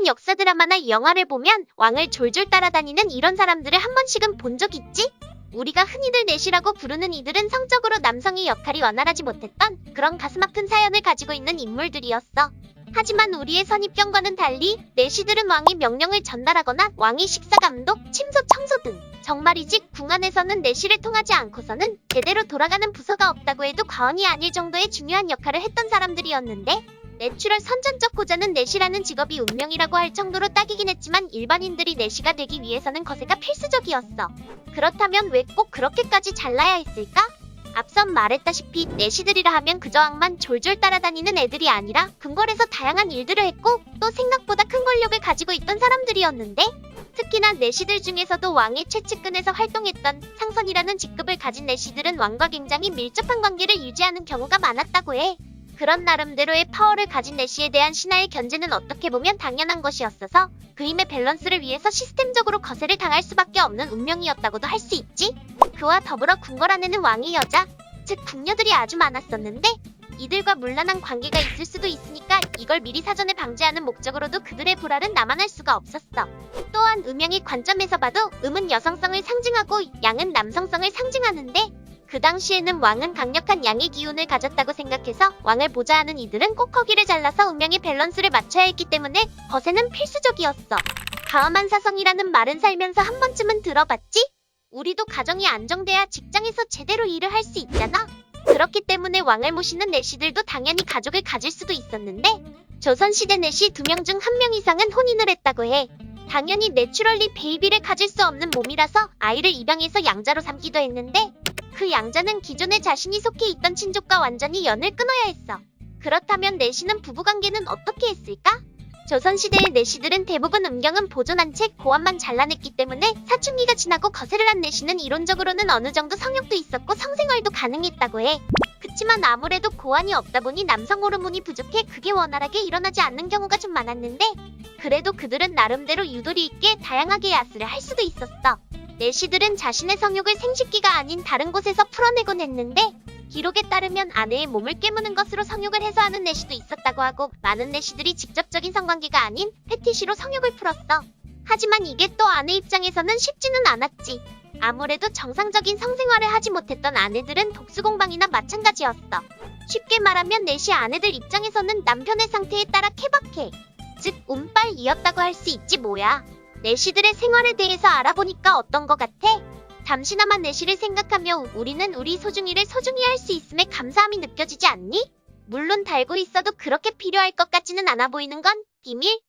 어떤 역사 드라마나 영화를 보면 왕을 졸졸 따라다니는 이런 사람들을 한 번씩은 본 적 있지? 우리가 흔히들 내시라고 부르는 이들은 성적으로 남성의 역할이 원활하지 못했던 그런 가슴 아픈 사연을 가지고 있는 인물들이었어. 하지만 우리의 선입견과는 달리 내시들은 왕이 명령을 전달하거나 왕이 식사 감독, 침소 청소 등 정말이지 궁 안에서는 내시를 통하지 않고서는 제대로 돌아가는 부서가 없다고 해도 과언이 아닐 정도의 중요한 역할을 했던 사람들이었는데 내추럴 선전적 고자는 내시라는 직업이 운명이라고 할 정도로 딱이긴 했지만 일반인들이 내시가 되기 위해서는 거세가 필수적이었어. 그렇다면 왜 꼭 그렇게까지 잘나야 했을까? 앞선 말했다시피 내시들이라 하면 그저 왕만 졸졸 따라다니는 애들이 아니라 궁궐에서 다양한 일들을 했고 또 생각보다 큰 권력을 가지고 있던 사람들이었는데 특히나 내시들 중에서도 왕의 최측근에서 활동했던 상선이라는 직급을 가진 내시들은 왕과 굉장히 밀접한 관계를 유지하는 경우가 많았다고 해. 그런 나름대로의 파워를 가진 내시에 대한 신하의 견제는 어떻게 보면 당연한 것이었어서 그 힘의 밸런스를 위해서 시스템적으로 거세를 당할 수밖에 없는 운명이었다고도 할 수 있지. 그와 더불어 궁궐 안에는 왕의 여자, 즉 궁녀들이 아주 많았었는데 이들과 문란한 관계가 있을 수도 있으니까 이걸 미리 사전에 방지하는 목적으로도 그들의 불알은 남아날 수가 없었어. 또한 음양의 관점에서 봐도 음은 여성성을 상징하고 양은 남성성을 상징하는데 그 당시에는 왕은 강력한 양의 기운을 가졌다고 생각해서 왕을 보좌하는 이들은 꼭 거기를 잘라서 음양의 밸런스를 맞춰야 했기 때문에 거세는 필수적이었어. 가엄한 사성이라는 말은 살면서 한 번쯤은 들어봤지? 우리도 가정이 안정돼야 직장에서 제대로 일을 할 수 있잖아. 그렇기 때문에 왕을 모시는 내시들도 당연히 가족을 가질 수도 있었는데 조선시대 내시 두 명 중 한 명 이상은 혼인을 했다고 해. 당연히 내추럴리 베이비를 가질 수 없는 몸이라서 아이를 입양해서 양자로 삼기도 했는데 그 양자는 기존에 자신이 속해 있던 친족과 완전히 연을 끊어야 했어. 그렇다면 내시는 부부관계는 어떻게 했을까? 조선시대의 내시들은 대부분 음경은 보존한 채 고환만 잘라냈기 때문에 사춘기가 지나고 거세를 한 내시는 이론적으로는 어느 정도 성욕도 있었고 성생활도 가능했다고 해. 그치만 아무래도 고환이 없다 보니 남성 호르몬이 부족해 그게 원활하게 일어나지 않는 경우가 좀 많았는데 그래도 그들은 나름대로 유도리 있게 다양하게 야스를 할 수도 있었어. 내시들은 자신의 성욕을 생식기가 아닌 다른 곳에서 풀어내곤 했는데 기록에 따르면 아내의 몸을 깨무는 것으로 성욕을 해소하는 내시도 있었다고 하고 많은 내시들이 직접적인 성관계가 아닌 패티시로 성욕을 풀었어. 하지만 이게 또 아내 입장에서는 쉽지는 않았지. 아무래도 정상적인 성생활을 하지 못했던 아내들은 독수공방이나 마찬가지였어. 쉽게 말하면 내시 아내들 입장에서는 남편의 상태에 따라 케바케, 즉 운빨이었다고 할 수 있지 뭐야. 내시들의 생활에 대해서 알아보니까 어떤 것 같아? 잠시나마 내시를 생각하며 우리는 우리 소중이를 소중히 할 수 있음에 감사함이 느껴지지 않니? 물론 달고 있어도 그렇게 필요할 것 같지는 않아 보이는 건 비밀.